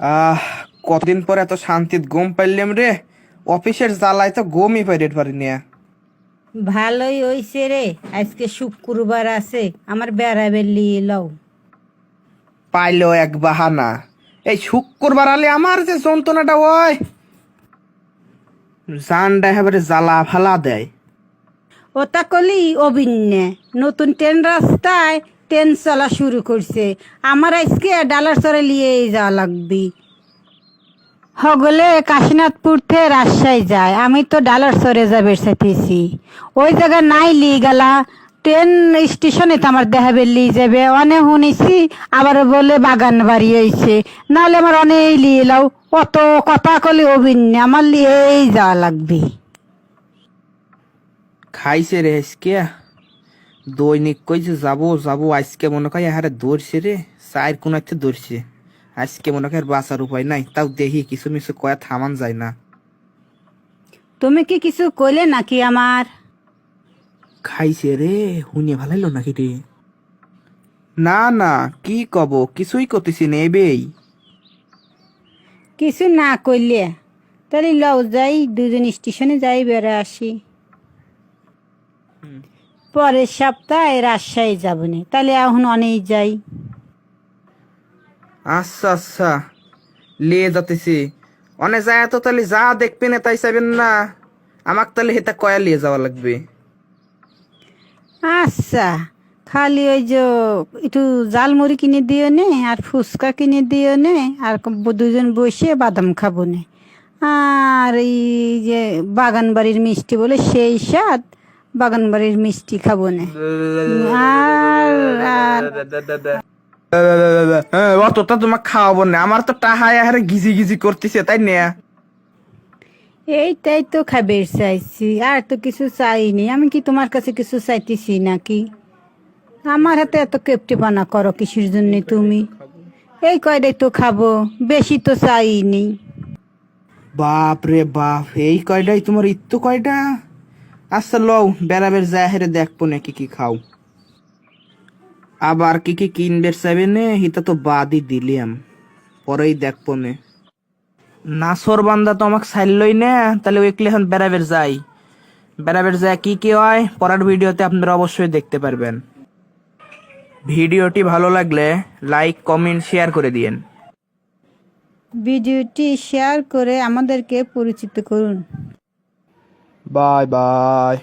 আহ কতদিন পর এত শান্তিত ঘুম পাইলাম রে? অফিসের জ্বালায় তো ঘুমই পাইতে পারি না। ভালোই হইছে রে আজকে শুক্রবার আছে আমার বেড়াবে লিয়ে লও। পাইলো এক বাহানা। এই শুক্রবার আলে আমার যে যন্ত্রণাটা ওই। জানটা এবারে জ্বালা ফালা দেয়। ওটা কলি অভিন্নে নতুন ট্রেন রাস্তায় ট্রেন চলা শুরু করছে। আমার আজকে ডালার চরে লিয়ে যাওয়া লাগবে। হগলে কাশীনাথপুর থেকে রাজশাহী যায়। আমি তো ডালার চরে যাবে চাইতেছি ওই জায়গা নাই লি গেলা। ট্রেন স্টেশনে তো আমার দেখাবে লিয়ে যাবে অনেক শুনেছি, আবার বলে বাগান বাড়ি হয়েছে নাহলে আমার অনেক লিয়ে লাও। অত কথা কলে অভিন্ন। আমার লিয়েই যাওয়া লাগবে। খাইছে রে আজকে। দৈনিক কইছে যাব যাব আজকে মনে হয় হারে দৌড়ছে রে চায়ের কোন একটা দৌড়ছে। আজকে মনে হয় বাঁচার উপায় নাই তাও দেখি কিছু মিছু কয়া থামান যায় না। তুমি কি কিছু কইলে নাকি আমার? খাইছে রে হুনিয়ে ভালাইলো নাকি রে? না না কি কব কিছুই করতেছি না এবেই। কিছু না কইলে তাহলে লও যাই দুজন স্টেশনে যাই বেড়ে আসি। পরের সপ্তাহে রাজশাহী যাব না তাহলে এখন অনেক যাই। আচ্ছা আচ্ছা। লিয়ে যাতেছি অনে যায় তো তাহলে যা দেখবে না তাই চাইবেন না। আমাক তাহলে হেতা কয়া লিয়ে যাওয়া লাগবে। আচ্ছা খালি ওই যে একটু জালমুড়ি কিনে দিও নে আর ফুচকা কিনে দিও নে আর দুজন বসে বাদাম খাব নে। আর এই যে বাগান বাড়ির মিষ্টি বলে সেই স্বাদ বাগান বাড়ির মিষ্টি খাব নে। আর আর। হ্যাঁ, অতটা তোমাকে খাওয়াবো না। আমার তো টাহায় হারে গিজি গিজি করতেছে তাই না। এইটাই তো খাবার চাইছি আর তো কিছু চাইনি। আমি কি তোমার কাছে কিছু চাইতেছি নাকি? আমার হাতে এত কেপটিপানা করো কিসের জন্য তুমি? এই কয়টাই তো খাব বেশি তো চাইনি। বাপ রে বাপ এই কয়টাই? তোমার ইত্তু কয়টা? আচ্ছা লও, বেড়াবের যায় হেরে দেখব না কি কি খাও। আবার কি কি কিনবে নে, হিতা তো বাদই দিলাম, পরেই দেখব নে। নাসর বান্দা তো আমাকে ছাড়লই না, তাহলে ওইগুলো এখন বেড়াবের যাই। বেড়াবের যায় কি কি হয়, পরের ভিডিওতে আপনারা অবশ্যই দেখতে পারবেন। ভিডিওটি ভালো লাগলে লাইক, কমেন্ট, শেয়ার করে দিয়েন। ভিডিওটি শেয়ার করে আমাদেরকে পরিচিত করুন। Bye bye.